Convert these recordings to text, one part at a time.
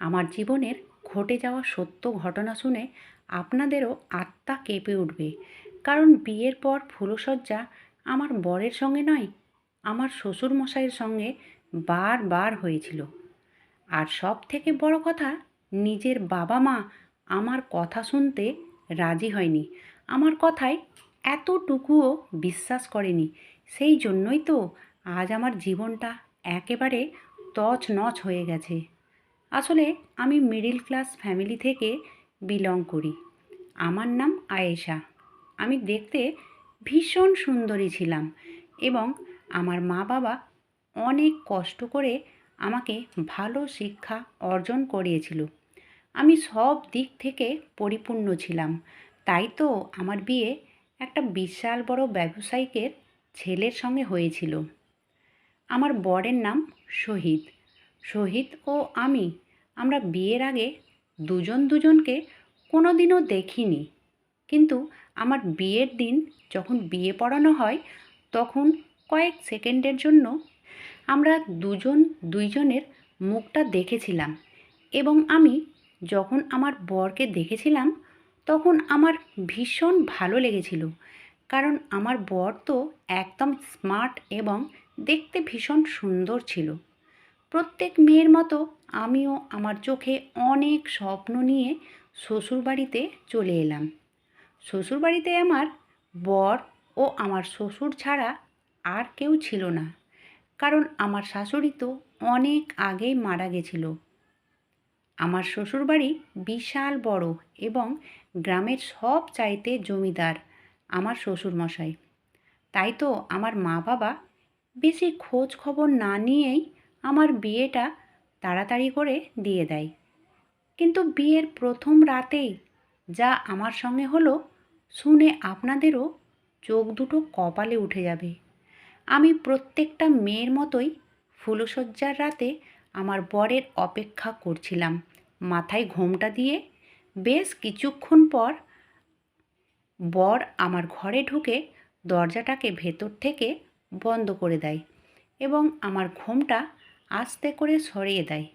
আমার জীবনের ঘটে যাওয়া সত্য ঘটনা শুনে আপনাদেরও আত্মা কেঁপে উঠবে। কারণ বিয়ের পর ফুলসজ্জা আমার বরের সঙ্গে নয়, আমার শ্বশুর মশাইয়ের সঙ্গে বারবার হয়েছিল। আর সব থেকে বড় কথা, নিজের বাবা মা আমার কথা শুনতে রাজি হয়নি। আমার কথায় এতটুকুও বিশ্বাস করেনি। সেই জন্যই তো আজ আমার জীবনটা একেবারে তছ নছ হয়ে গেছে। আসলে আমি মিডিল ক্লাস ফ্যামিলি থেকে বিলং করি। আমার নাম আয়েশা। আমি দেখতে ভীষণ সুন্দরী ছিলাম এবং আমার মা বাবা অনেক কষ্ট করে আমাকে ভালো শিক্ষা অর্জন করিয়েছিল। আমি সব দিক থেকে পরিপূর্ণ ছিলাম। তাই তো আমার বিয়ে একটা বিশাল বড় ব্যবসায়িকের ছেলের সঙ্গে হয়েছিল। আমার বরের নাম শহীদ। শহীদ ও আমি আমরা বিয়ের আগে দুজন দুজনকে কোনো দিনও দেখিনি। কিন্তু আমার বিয়ের দিন যখন বিয়ে পড়ানো হয়, তখন কয়েক সেকেন্ডের জন্য আমরা দুজন দুইজনের মুখটা দেখেছিলাম এবং আমি যখন আমার বরকে দেখেছিলাম, তখন আমার ভীষণ ভালো লেগেছিল। কারণ আমার বর তো একদম স্মার্ট এবং দেখতে ভীষণ সুন্দর ছিল। প্রত্যেক মেয়ের মতো আমিও আমার চোখে অনেক স্বপ্ন নিয়ে শ্বশুরবাড়িতে চলে এলাম। শ্বশুরবাড়িতে আমার বর ও আমার শ্বশুর ছাড়া আর কেউ ছিল না। কারণ আমার শাশুড়ি তো অনেক আগেই মারা গেছিল। আমার শ্বশুরবাড়ি বিশাল বড় এবং গ্রামের সব চাইতে জমিদার আমার শ্বশুরমশাই। তাই তো আমার মা বাবা বেশি খোঁজ খবর না নিয়েই আমার বিয়েটা তাড়াতাড়ি করে দিয়ে দেয়। কিন্তু বিয়ের প্রথম রাতেই যা আমার সঙ্গে হলো, শুনে আপনাদেরও চোখ দুটো কপালে উঠে যাবে। আমি প্রত্যেকটা মেয়ের মতোই ফুলসজ্জার রাতে আমার বরের অপেক্ষা করছিলাম। মাথায় ঘোমটা দিয়ে বেশ কিছুক্ষণ পর বর আমার ঘরে ঢুকে দরজাটাকে ভেতর থেকে বন্ধ করে দেয় এবং আমার ঘোমটা আস্তে করে সরিয়ে দেয়।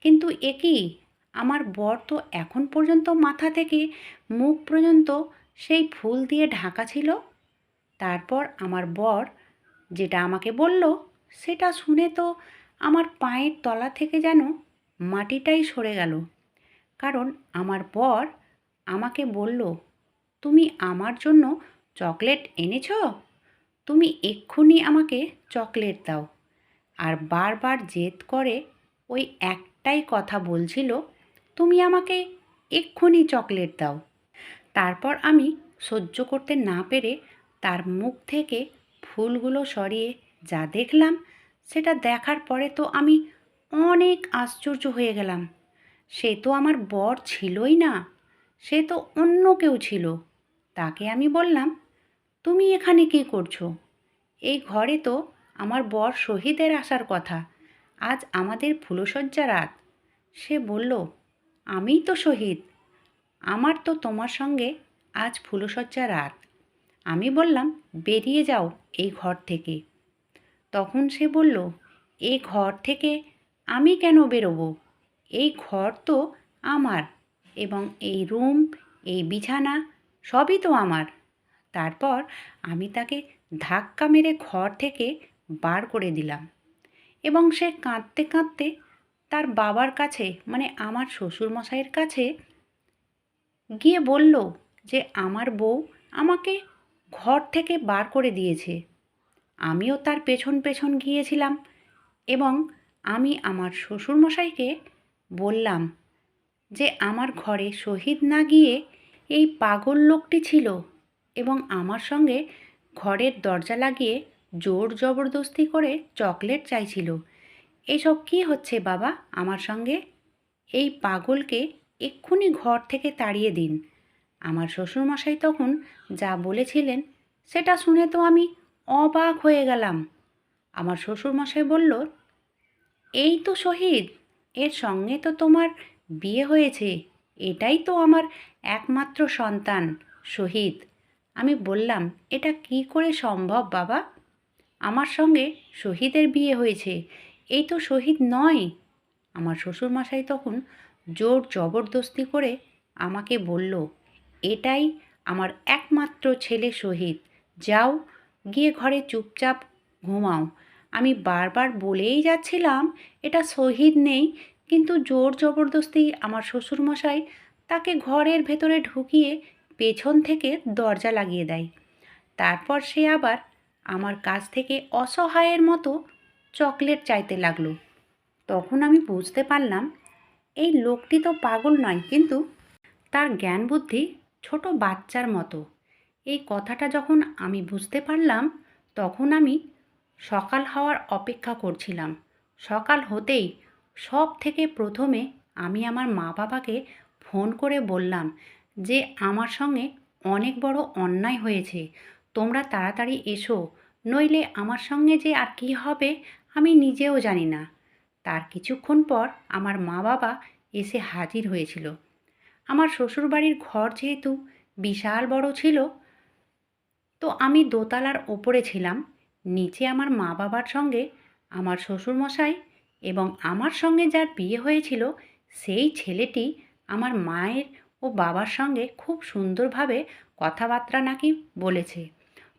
কিন্তু একই আমার বর তো এখন পর্যন্ত মাথা থেকে মুখ পর্যন্ত সেই ফুল দিয়ে ঢাকা ছিল। তারপর আমার বর যেটা আমাকে বলল, সেটা শুনে তো আমার পায়ের তলা থেকে যেন মাটিটাই সরে গেল। কারণ আমার বর আমাকে বলল, তুমি আমার জন্য চকলেট এনেছ? তুমি এক্ষুনি আমাকে চকলেট দাও। আর বারবার জেদ করে ওই একটাই কথা বলছিল, তুমি আমাকে এক্ষুনি চকলেট দাও। তারপর আমি সহ্য করতে না পেরে তার মুখ থেকে ফুলগুলো সরিয়ে যা দেখলাম, সেটা দেখার পরে তো আমি অনেক আশ্চর্য হয়ে গেলাম। সে তো আমার বর ছিলই না, সে তো অন্য কেউ ছিল। তাকে আমি বললাম, তুমি এখানে কী করছ? এই ঘরে তো আমার বর শহীদের আসার কথা। আজ আমাদের ফুলসজ্জা রাত। সে বলল, আমিই তো শহীদ। আমার তো তোমার সঙ্গে আজ ফুলসজ্জা রাত। আমি বললাম, বেরিয়ে যাও এই ঘর থেকে। তখন সে বলল এই ঘর থেকে আমি কেন বেরোবো? এই ঘর তো আমার এবং এই রুম, এই বিছানা সবই তো আমার। তারপর আমি তাকে ধাক্কা মেরে ঘর থেকে বার করে দিলাম। এবং সে কাঁদতে কাঁদতে তার বাবার কাছে মানে আমার শ্বশুরমশাইয়ের কাছে গিয়ে বলল যে, আমার বউ আমাকে ঘর থেকে বার করে দিয়েছে। আমিও তার পেছন পেছন গিয়েছিলাম এবং আমি আমার শ্বশুরমশাইকে বললাম যে, আমার ঘরে শহীদ না গিয়ে এই পাগল লোকটি ছিল এবং আমার সঙ্গে ঘরের দরজা লাগিয়ে জোর জবরদস্তি করে চকলেট চাইছিল। এসব কি হচ্ছে বাবা আমার সঙ্গে? এই পাগলকে এক্ষুনি ঘর থেকে তাড়িয়ে দিন। আমার শ্বশুরমশাই তখন যা বলেছিলেন সেটা শুনে তো আমি অবাক হয়ে গেলাম। আমার শ্বশুরমশাই বলল, এই তো শহীদ, এর সঙ্গে তো তোমার বিয়ে হয়েছে, এটাই তো আমার একমাত্র সন্তান শহীদ। আমি বললাম, এটা কি করে সম্ভব বাবা? আমার সঙ্গে শহীদের বিয়ে হয়েছে। এই তো শহীদ নয়। আমার শ্বশুরমশাই তখন জোর জবরদস্তি করে আমাকে বলল, এটাই আমার একমাত্র ছেলে শহীদ। যাও, গিয়ে ঘরে চুপচাপ ঘুমাও। আমি বারবার বলেই যাচ্ছিলাম, এটা শহীদ নেই। কিন্তু জোর জবরদস্তি আমার শ্বশুরমশাই তাকে ঘরের ভেতরে ঢুকিয়ে পেছন থেকে দরজা লাগিয়ে দেয়। তারপর সে আবার আমার কাছ থেকে অসহায়ের মতো চকলেট চাইতে লাগল। তখন আমি বুঝতে পারলাম, এই লোকটি তো পাগল নয়, কিন্তু তার জ্ঞান বুদ্ধি ছোট বাচ্চার মতো। এই কথাটা যখন আমি বুঝতে পারলাম, তখন আমি সকাল হওয়ার অপেক্ষা করছিলাম। সকাল হতেই সব থেকে প্রথমে আমি আমার মা বাবাকে ফোন করে বললাম যে, আমার সঙ্গে অনেক বড় অন্যায় হয়েছে। তোমরা তাড়াতাড়ি এসো নইলে আমার সঙ্গে যে আর কী হবে, আমি নিজেও জানি না। তার কিছুক্ষণ পর আমার মা বাবা এসে হাজির হয়েছিল। আমার শ্বশুরবাড়ির ঘর যেহেতু বিশাল বড় ছিল, তো আমি দোতলার ওপরে ছিলাম। নিচে আমার মা বাবার সঙ্গে আমার শ্বশুরমশাই এবং আমার সঙ্গে যার বিয়ে হয়েছিল, সেই ছেলেটি আমার মায়ের ও বাবার সঙ্গে খুব সুন্দরভাবে কথাবার্তা নাকি বলেছে।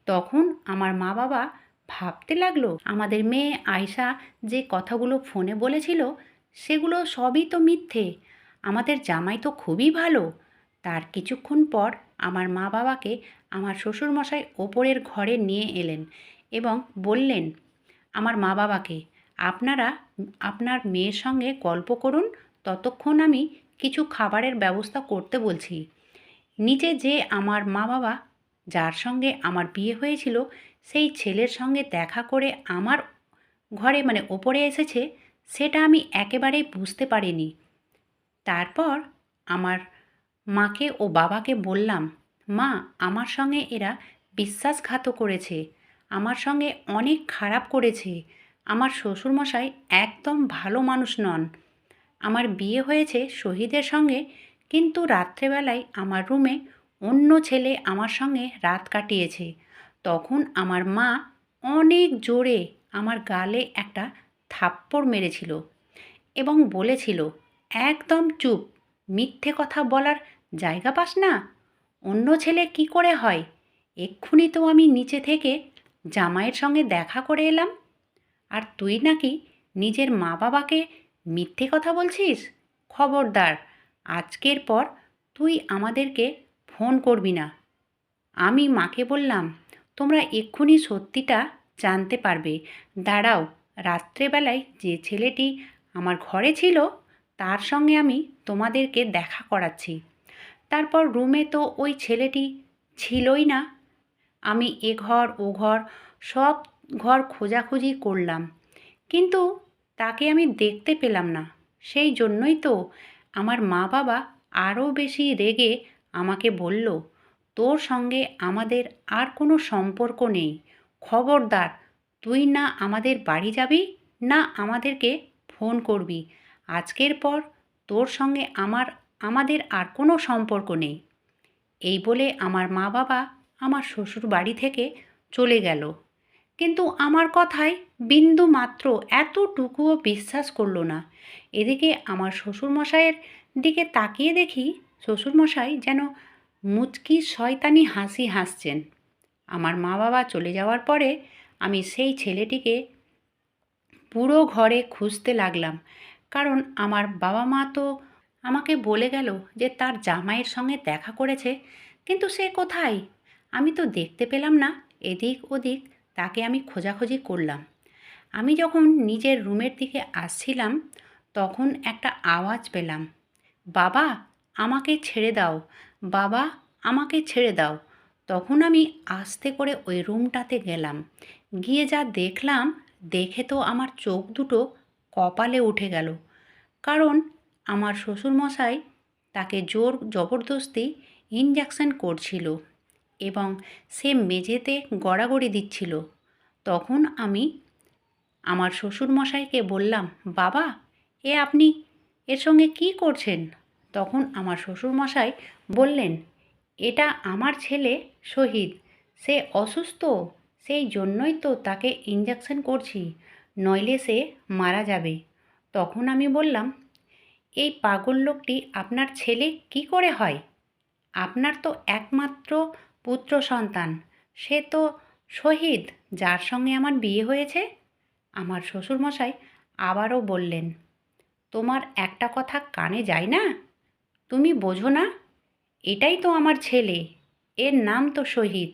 তখন আমার মা বাবা ভাবতে লাগল, আমাদের মেয়ে আয়শা যে কথাগুলো ফোনে বলেছিল, সেগুলো সবই তো মিথ্যে। আমাদের জামাই তো খুবই ভালো তার কিছুক্ষণ পর আমার মা বাবাকে আমার শ্বশুরমশাই ওপরের ঘরে নিয়ে এলেন এবং বললেন, আমার মা বাবাকে, আপনারা, আপনার মেয়ের সঙ্গে গল্প করুন, ততক্ষণ আমি কিছু খাবারের ব্যবস্থা করতে বলছি। নিচে যে আমার মা বাবা যার সঙ্গে আমার বিয়ে হয়েছিল, সেই ছেলের সঙ্গে দেখা করে আমার ঘরে মানে ওপরে এসেছে, সেটা আমি একেবারেই বুঝতে পারিনি। তারপর আমার মাকে ও বাবাকে বললাম, মা, আমার সঙ্গে এরা বিশ্বাসঘাত করেছে, আমার সঙ্গে অনেক খারাপ করেছে, আমার শ্বশুরমশাই একদম ভালো মানুষ নন। আমার বিয়ে হয়েছে শহীদের সঙ্গে, কিন্তু রাত্রেবেলায় আমার রুমে অন্য ছেলে আমার সঙ্গে রাত কাটিয়েছে। তখন আমার মা অনেক জোরে আমার গালে একটা থাপ্পড় মেরেছিল এবং বলেছিল, একদম চুপ, মিথ্যে কথা বলার জায়গা পাস না। অন্য ছেলে কি করে হয়? এক্ষুনি তো আমি নিচে থেকে জামাইয়ের সঙ্গে দেখা করে এলাম। আর তুই নাকি নিজের মা বাবাকে মিথ্যে কথা বলছিস? খবরদার, আজকের পর তুই আমাদেরকে ফোন করবি না। আমি মাকে বললাম, তোমরা এক্ষুনি সত্যিটা জানতে পারবে। দাঁড়াও, রাত্রেবেলায় যে ছেলেটি আমার ঘরে ছিল, তার সঙ্গে আমি তোমাদেরকে দেখা করাচ্ছি। তারপর রুমে তো ওই ছেলেটি ছিলই না। আমি এ ঘর, ও ঘর, সব ঘর খোঁজাখুঁজি করলাম। কিন্তু তাকে আমি দেখতে পেলাম না। সেই জন্যই তো আমার মা বাবা আরও বেশি রেগে আমাকে বলল, তোর সঙ্গে আমাদের আর কোনো সম্পর্ক নেই। খবরদার, তুই না আমাদের বাড়ি যাবি, না আমাদেরকে ফোন করবি। আজকের পর তোর সঙ্গে আমার, আমাদের আর কোনো সম্পর্ক নেই। এই বলে আমার মা বাবা আমার শ্বশুর বাড়ি থেকে চলে গেল। কিন্তু আমার কথায় বিন্দু মাত্র এতটুকুও বিশ্বাস করল না। এদিকে আমার শ্বশুরমশাইয়ের দিকে তাকিয়ে দেখি শ্বশুরমশাই যেন মুচকি শয়তানি হাসি হাসছেন। আমার মা বাবা চলে যাওয়ার পরে আমি সেই ছেলেটিকে পুরো ঘরে খুঁজতে লাগলাম। কারণ আমার বাবা মা তো আমাকে বলে গেল যে তার জামাইয়ের সঙ্গে দেখা করেছে, কিন্তু সে কোথায়? আমি তো দেখতে পেলাম না, এদিক ওদিক তাকে আমি খোঁজাখুঁজি করলাম। আমি যখন নিজের রুমের দিকে আসছিলাম, তখন একটা আওয়াজ পেলাম। বাবা আমাকে ছেড়ে দাও, বাবা, আমাকে ছেড়ে দাও। তখন আমি আস্তে করে ওই রুমটাতে গেলাম। গিয়ে যা দেখলাম, দেখে তো আমার চোখ দুটো কপালে উঠে গেল। কারণ আমার শ্বশুরমশাই তাকে জোর জবরদস্তি ইঞ্জেকশন করছিল এবং সে মেঝেতে গড়াগড়ি দিচ্ছিল। তখন আমি আমার শ্বশুরমশাইকে বললাম, বাবা, এ আপনি এর সঙ্গে কি করছেন? তখন আমার শ্বশুরমশাই বললেন, এটা আমার ছেলে শহীদ, সে অসুস্থ, সেই জন্যই তো তাকে ইঞ্জেকশন করছি, নইলে সে মারা যাবে। তখন আমি বললাম, এই পাগল লোকটি আপনার ছেলে কি করে হয়? আপনার তো একমাত্র পুত্র সন্তান, সে তো শহীদ, যার সঙ্গে আমার বিয়ে হয়েছে? আমার শ্বশুরমশাই আবারও বললেন, তোমার একটা কথা কানে যায় না? তুমি বোঝো না? এটাই তো আমার ছেলে। এর নাম তো শহীদ।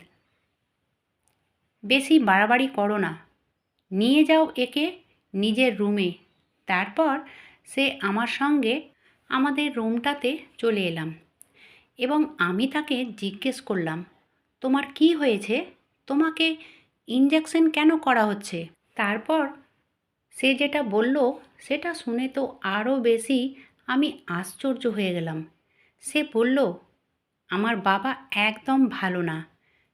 বেশি বাড়াবাড়ি করো না। নিয়ে যাও একে নিজের রুমে। তারপর সে আমার সঙ্গে আমাদের রুমটাতে চলে এলাম। এবং আমি তাকে জিজ্ঞেস করলাম, তোমার কি হয়েছে? তোমাকে ইঞ্জেকশন কেন করা হচ্ছে? তারপর সে যেটা বলল, সেটা শুনে তো আরও বেশি আমি আশ্চর্য হয়ে গেলাম। সে বলল, আমার বাবা একদম ভালো না।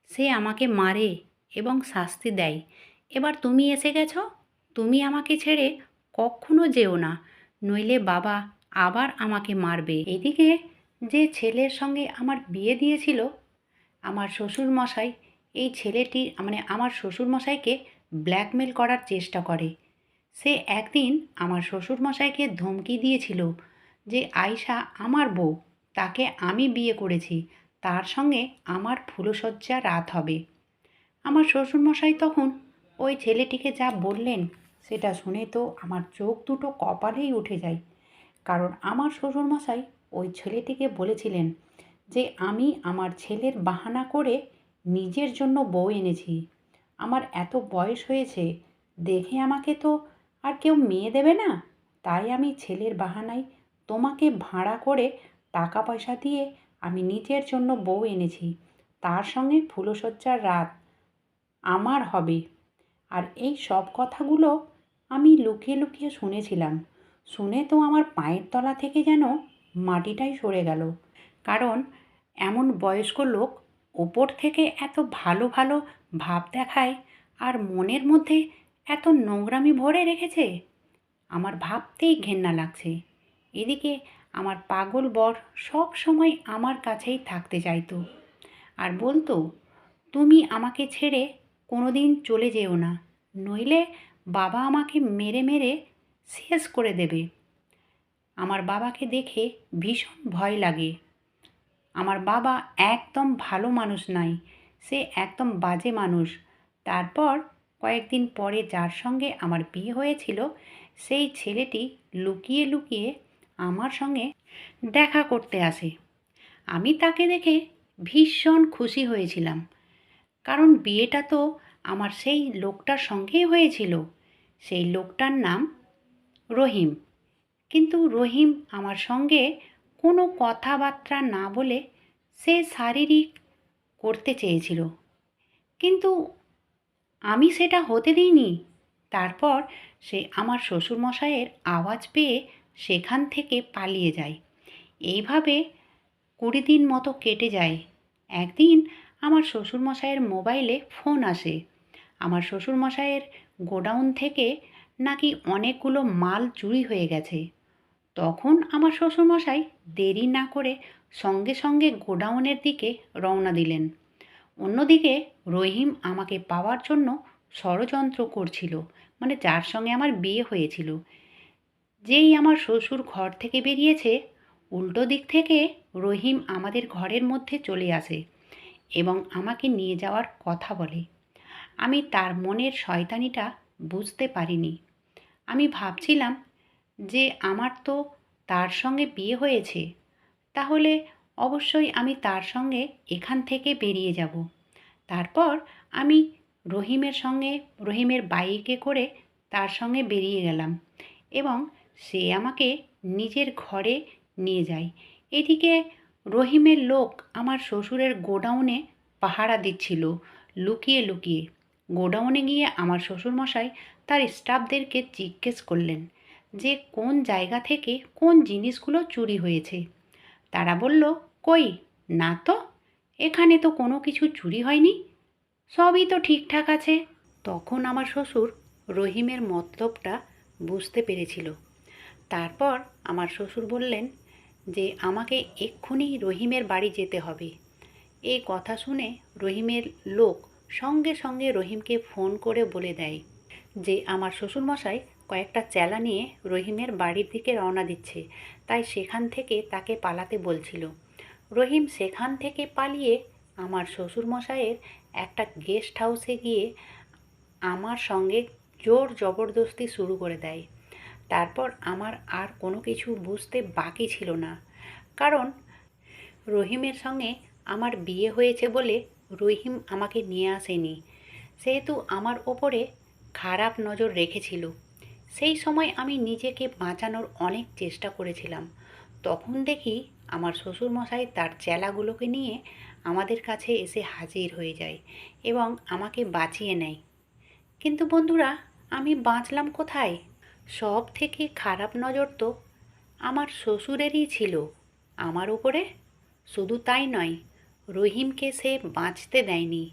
সে আমাকে মারে এবং শাস্তি দেয়। এবার তুমি এসে গেছো। তুমি আমাকে ছেড়ে কখনো যেও না। নইলে বাবা আবার আমাকে মারবে। এদিকে যে ছেলের সঙ্গে আমার বিয়ে দিয়েছিল, আমার শ্বশুরমশাই এই ছেলেটি মানে আমার শ্বশুরমশাইকে ব্ল্যাকমেল করার চেষ্টা করে। সে একদিন আমার শ্বশুরমশাইকে ধমকি দিয়েছিল যে আয়শা আমার বউ, তাকে আমি বিয়ে করেছি, তার সঙ্গে আমার ফুলসজ্জা রাত হবে। আমার শ্বশুরমশাই তখন ওই ছেলেটিকে যা বললেন, সেটা শুনে তো আমার চোখ দুটো কপালেই উঠে যায়। কারণ আমার শ্বশুরমশাই ওই ছেলেটিকে বলেছিলেন যে, আমি আমার ছেলের বাহানা করে নিজের জন্য বউ এনেছি। আমার এত বয়স হয়েছে, দেখে আমাকে তো আর কেউ মেয়ে দেবে না। তাই আমি ছেলের বাহানায় তোমাকে ভাড়া করে টাকা পয়সা দিয়ে আমি নিজের জন্য বউ এনেছি। তার সঙ্গে ফুলসজ্জার রাত আমার হবে। আর এই সব কথাগুলো আমি লুকিয়ে লুকিয়ে শুনেছিলাম। শুনে তো আমার পায়ের তলা থেকে যেন মাটিটাই সরে গেল। কারণ এমন বয়স্ক লোক ওপর থেকে এত ভালো ভালো ভাব দেখায় আর মনের মধ্যে এত নোংরামি ভরে রেখেছে। আমার ভাবতেই ঘেন্না লাগছে। এদিকে আমার পাগল বর সব সময় আমার কাছেই থাকতে চাইতো। আর বলতো, তুমি আমাকে ছেড়ে কোনো দিন চলে যেও না, নইলে বাবা আমাকে মেরে মেরে শেষ করে দেবে। আমার বাবাকে দেখে ভীষণ ভয় লাগে। আমার বাবা একদম ভালো মানুষ নাই, সে একদম বাজে মানুষ। তারপর কয়েকদিন পরে যার সঙ্গে আমার বিয়ে হয়েছিল, সেই ছেলেটি লুকিয়ে লুকিয়ে আমার সঙ্গে দেখা করতে আসে। আমি তাকে দেখে ভীষণ খুশি হয়েছিলাম। কারণ বিয়েটা তো আমার সেই লোকটার সঙ্গেই হয়েছিল। সেই লোকটার নাম রহিম। কিন্তু রহিম আমার সঙ্গে কোনো কথাবার্তা না বলে সে শারীরিক করতে চেয়েছিল। কিন্তু আমি সেটা হতে দিইনি। তারপর সে আমার শ্বশুরমশাইয়ের আওয়াজ পেয়ে সেখান থেকে পালিয়ে যায়। এইভাবে কুড়ি দিন মতো কেটে যায়। একদিন আমার শ্বশুরমশাইয়ের মোবাইলে ফোন আসে। আমার শ্বশুরমশাইয়ের গোডাউন থেকে নাকি অনেকগুলো মাল চুরি হয়ে গেছে। তখন আমার শ্বশুরমশাই দেরি না করে সঙ্গে সঙ্গে গোডাউনের দিকে রওনা দিলেন। অন্যদিকে রহিম আমাকে পাওয়ার জন্য ষড়যন্ত্র করছিল মানে যার সঙ্গে আমার বিয়ে হয়েছিল। যেই আমার শ্বশুর ঘর থেকে বেরিয়েছে, উল্টো দিক থেকে রহিম আমাদের ঘরের মধ্যে চলে আসে এবং আমাকে নিয়ে যাওয়ার কথা বলে। আমি তার মনের শয়তানিটা বুঝতে পারিনি। আমি ভাবছিলাম যে আমার তো তার সঙ্গে বিয়ে হয়েছে, তাহলে অবশ্যই আমি তার সঙ্গে এখান থেকে বেরিয়ে যাব। তারপর আমি রহিমের সঙ্গে, রহিমের বাইকে করে তার সঙ্গে বেরিয়ে গেলাম এবং সে আমাকে নিজের ঘরে নিয়ে যায়। এদিকে রহিমের লোক আমার শ্বশুরের গোডাউনে পাহারা দিচ্ছিল লুকিয়ে লুকিয়ে। গোডাউনে গিয়ে আমার শ্বশুরমশাই তার স্টাফদেরকে জিজ্ঞেস করলেন যে কোন জায়গা থেকে কোন জিনিসগুলো চুরি হয়েছে। তারা বলল, কই, না তো, এখানে তো কোনো কিছু চুরি হয়নি, সবই তো ঠিকঠাক আছে। তখন আমার শ্বশুর রহিমের মতলবটা বুঝতে পেরেছিল। তারপর আমার শ্বশুর বললেন যে, আমাকে এক্ষুনি রহিমের বাড়ি যেতে হবে। এই কথা শুনে রহিমের লোক সঙ্গে সঙ্গে রহিমকে ফোন করে বলে দেয় যে, আমার শ্বশুরমশাই কয়েকটা চেলা নিয়ে রহিমের বাড়ির দিকে রওনা দিচ্ছে, তাই সেখান থেকে তাকে পালাতে বলছিল। রহিম সেখান থেকে পালিয়ে আমার শ্বশুরমশাইয়ের একটা গেস্ট হাউসে গিয়ে আমার সঙ্গে জোর জবরদস্তি শুরু করে দেয়। তারপর আমার আর কোনো কিছু বুঝতে বাকি ছিল না। কারণ রহিমের সঙ্গে আমার বিয়ে হয়েছে বলে রহিম আমাকে নিয়ে আসেনি। সেহেতু আমার ওপরে খারাপ নজর রেখেছিল। সেই সময় আমি নিজেকে বাঁচানোর অনেক চেষ্টা করেছিলাম। তখন দেখি আমার শ্বশুরমশাই তার চেলাগুলোকে নিয়ে আমাদের কাছে এসে হাজির হয়ে যায় এবং আমাকে বাঁচিয়ে নেয়। কিন্তু বন্ধুরা, আমি বাঁচলাম কোথায়? সব থেকে খারাপ নজর তো আমার শ্বশুরেরই ছিল। আমার উপরে? শুধু তাই নয়, রহিমকে সে বাঁচতে দেয়নি।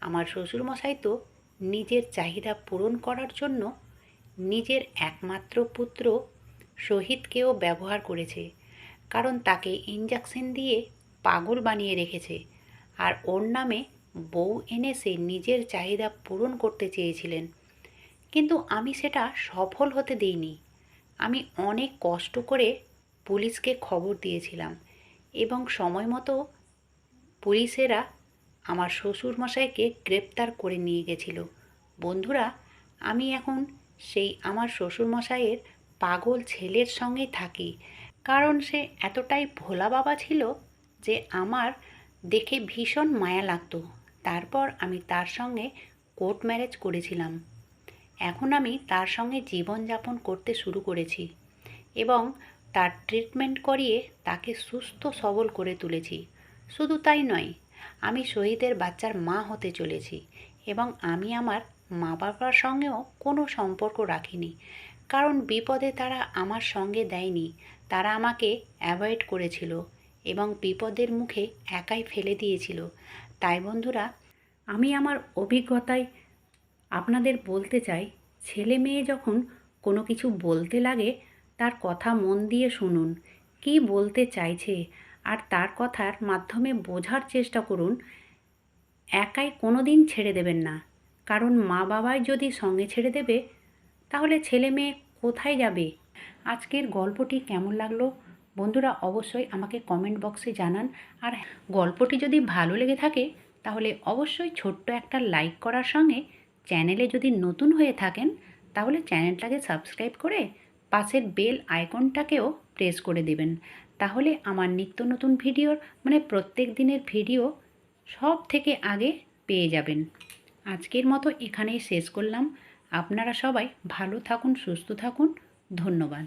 আমার শ্বশুরমশাই তো নিজের চাহিদা পূরণ করার জন্য নিজের একমাত্র পুত্র শহীদকেও ব্যবহার করেছে। কারণ তাকে ইঞ্জেকশন দিয়ে পাগল বানিয়ে রেখেছে। আর ওর নামে বউ এনে সে নিজের চাহিদা পূরণ করতে চেয়েছিলেন। কিন্তু আমি সেটা সফল হতে দিইনি। আমি অনেক কষ্ট করে পুলিশকে খবর দিয়েছিলাম এবং সময় মতো পুলিশেরা আমার শ্বশুরমশাইকে গ্রেপ্তার করে নিয়ে গেছিল। বন্ধুরা, আমি এখন সেই আমার শ্বশুরমশাইয়ের পাগল ছেলের সঙ্গে থাকি, কারণ সে এতটাই ভোলা বাবা ছিল যে আমার দেখে ভীষণ মায়া লাগতো। তারপর আমি তার সঙ্গে কোর্ট ম্যারেজ করেছিলাম। এখন আমি তার সঙ্গে জীবনযাপন করতে শুরু করেছি এবং তার ট্রিটমেন্ট করিয়ে তাকে সুস্থ সবল করে তুলেছি। শুধু তাই নয়, আমি শহীদের বাচ্চার মা হতে চলেছি এবং আমি আমার মা বাবার সঙ্গেও কোনো সম্পর্ক রাখিনি। কারণ বিপদে তারা আমার সঙ্গে দেয়নি, তারা আমাকে অ্যাভয়েড করেছিল এবং বিপদের মুখে একাই ফেলে দিয়েছিল। তাই বন্ধুরা, আমি আমার অভিজ্ঞতায় আপনাদের বলতে চাই ছেলে মেয়ে যখন কোনো কিছু বলতে লাগে, তার কথা মন দিয়ে শুনুন। কি বলতে চাইছে? আর তার কথার মাধ্যমে বোঝার চেষ্টা করুন। একাই কোনো দিন ছেড়ে দেবেন না। কারণ মা বাবাই যদি সঙ্গে ছেড়ে দেবে, তাহলে ছেলে মেয়ে কোথায় যাবে? আজকের গল্পটি কেমন লাগল? বন্ধুরা অবশ্যই আমাকে কমেন্ট বক্সে জানান। আর গল্পটি যদি ভালো লেগে থাকে, তাহলে অবশ্যই ছোট্ট একটা লাইক করার সঙ্গে চ্যানেলে যদি নতুন হয়ে থাকেন, তাহলে চ্যানেলটাকে সাবস্ক্রাইব করে পাশের বেল আইকনটাকেও প্রেস করে দেবেন। তাহলে আমার নিত্য নতুন ভিডিওর মানে প্রত্যেক দিনের ভিডিও সব থেকে আগে পেয়ে যাবেন। আজকের মতো এখানেই শেষ করলাম। আপনারা সবাই ভালো থাকুন, সুস্থ থাকুন। ধন্যবাদ।